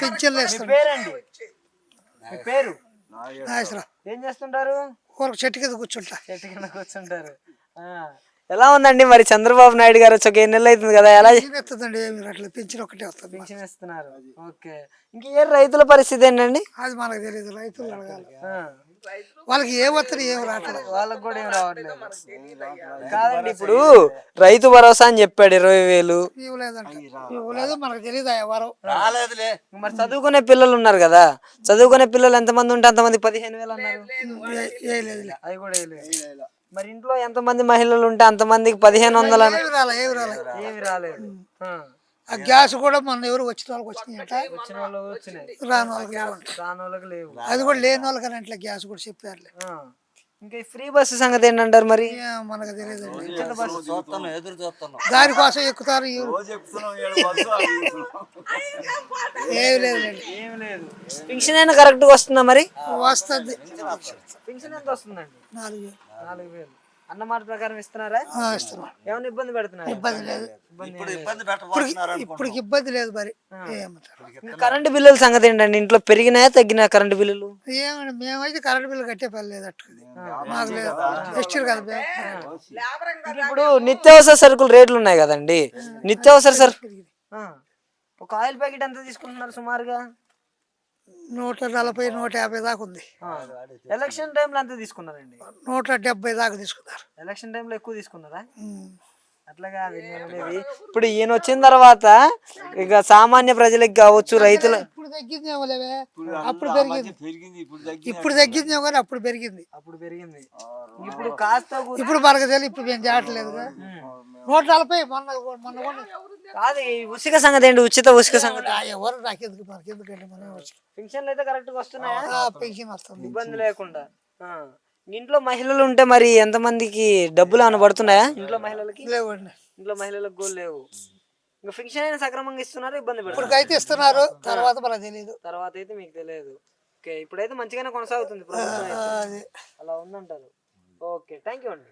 పింఛన్లు వేస్తాడు. పేరండి? మీ పేరు? నాగేశ్వరరావు ఏం చేస్తుంటారు? ఊరికి చెట్టు కింద కూర్చుంటా. చెట్టు కింద కూర్చుంటారు. ఎలా ఉందండి మరి చంద్రబాబు నాయుడు గారు వచ్చి ఒక ఎన్ని నెలలు అవుతుంది కదా? ఎలా ఎత్తుందండి ఏమి రావట్లేదు. పింఛన్ ఒకటే వస్తుంది. పింఛన్ ఇస్తున్నారు ఓకే. ఇంక ఏ రైతుల పరిస్థితి ఏంటండి? అది మనకు తెలియదు రైతులు అడగాలి. వాళ్ళకి ఏ వస్తుంది ఏం రావట్లేదు. వాళ్ళకి కూడా ఏం రావట్లేదు. కాదండి ఇప్పుడు రైతు భరోసా అని చెప్పాడు ఇరవై వేలు. ఇవ్వలేదంట. ఇవ్వలేదు మనకు తెలియదు ఎవరు? రాలేదులే. మరి చదువుకునే పిల్లలు ఉన్నారు కదా. చదువుకునే పిల్లలు ఎంతమంది ఉంటే అంతమంది పదిహేను వేలు అన్నారు. వేయలేదులే అవి కూడా వేయలేదు. మరి ఇంట్లో ఎంతమంది మహిళలు ఉంటే అంతమందికి పదిహేను వందలు ఏమి రాలే ఏమి రాలే. ఏమి రాలేదు. ఆ. గ్యాస్ కూడా మొన్న ఎవరు వచ్చిన వాళ్ళకి వచ్చినాయట వచ్చిన వాళ్ళు వచ్చినాయి. రాని వాళ్ళకి అది కూడా లేని వాళ్ళకి అని అట్లా గ్యాస్ కూడా చెప్పారులే. ఆ. ఇంకా ఈ ఫ్రీ బస్సు సంగతి ఏంటంటారు మరి? మనకు చూస్తున్నాం దానికోసం ఎక్కుతారు. ఏమి లేదులేండి ఏం లేదు. పింఛన్ అయినా కరెక్ట్గా వస్తుందా మరి? వస్తుంది. పింఛన్ ఎంత వస్తుందండి? నాలుగు వేలు. నాలుగు వేలు. అన్నమాట ప్రకారం ఇస్తున్నారా? ఆ, ఇస్తున్నాం. ఏమైనా ఇబ్బంది పెడుతున్నారు? ఇబ్బంది లేదు. ఇప్పుడు ఇబ్బంది పెట్టబోతున్నారు ఇప్పుడు ఇబ్బంది లేదు మరి. కరెంటు బిల్లుల సంగతి ఏంటండి? ఇంట్లో పెరిగినాయా తగ్గినా కరెంటు బిల్లులు? ఏమండి మేమైతే కరెంట్ బిల్లు కట్టే పని లేదు అట్టుకుంది మాకు లేదు. కదా ఇప్పుడు నిత్యావసర సరుకులు రేట్లు ఉన్నాయి కదండి. నిత్యావసర సరుకు ఆ. ఒక ఆయిల్ ప్యాకెట్ ఎంత తీసుకుంటున్నారు సుమారుగా? నూట నలభై నూట యాభై దాకా ఉంది. ఎలక్షన్ టైంలో ఎంత తీసుకున్నారండి? నూట డెబ్బై దాకా తీసుకున్నారు. ఎలక్షన్ టైంలో ఎక్కువ తీసుకున్నారా? ఉమ్. అట్లా కాదు నేను అనేది ఇప్పుడు ఈయన వచ్చిన తర్వాత ఇక సామాన్య ప్రజలకు కావచ్చు రైతుల ఇప్పుడు తగ్గిందేమో లేవే. అప్పుడు పెరిగింది. ఇప్పుడు తగ్గి ఇప్పుడు తగ్గిందేమో కానీ అప్పుడు పెరిగింది. అప్పుడు పెరిగింది. ఇప్పుడు కాస్త ఇప్పుడు మనకు తెలియదు ఇప్పుడు మేము చేయట్లేదు నూట నలభై మొన్న మొన్న కూడా కాదు ఈ ఉచిక సంగతి ఏంటి? ఉచిత ఉచిక సంగతి. ఆ, ఎవరు నాకెందుకు మనకి ఎందుకంటే మనం వచ్చి పెన్షన్లు అయితే కరెక్ట్గా వస్తున్నాయా? ఆ, పెన్షన్ వస్తుంది. ఇబ్బంది లేకుండా. ఆ. ఇంట్లో మహిళలు ఉంటే మరి ఎంతమందికి డబ్బులు ఏమైనా పడుతున్నాయా? ఇంట్లో మహిళలకి? లేవండి. ఇంట్లో మహిళలకు కూడా లేవు. ఇంకా ఫిక్షన్ అయినా సక్రమంగా ఇస్తున్నారా? ఇబ్బంది పెడతారు ఇప్పటికైతే ఇస్తున్నారు. తర్వాత మనకు తెలియదు తర్వాత అయితే మీకు తెలియదు. ఓకే ఇప్పుడైతే మంచిగానే కొనసాగుతుంది ప్రభుత్వం అయితే. అది. అలా ఉందంటారు. ఓకే థ్యాంక్ యూ అండి.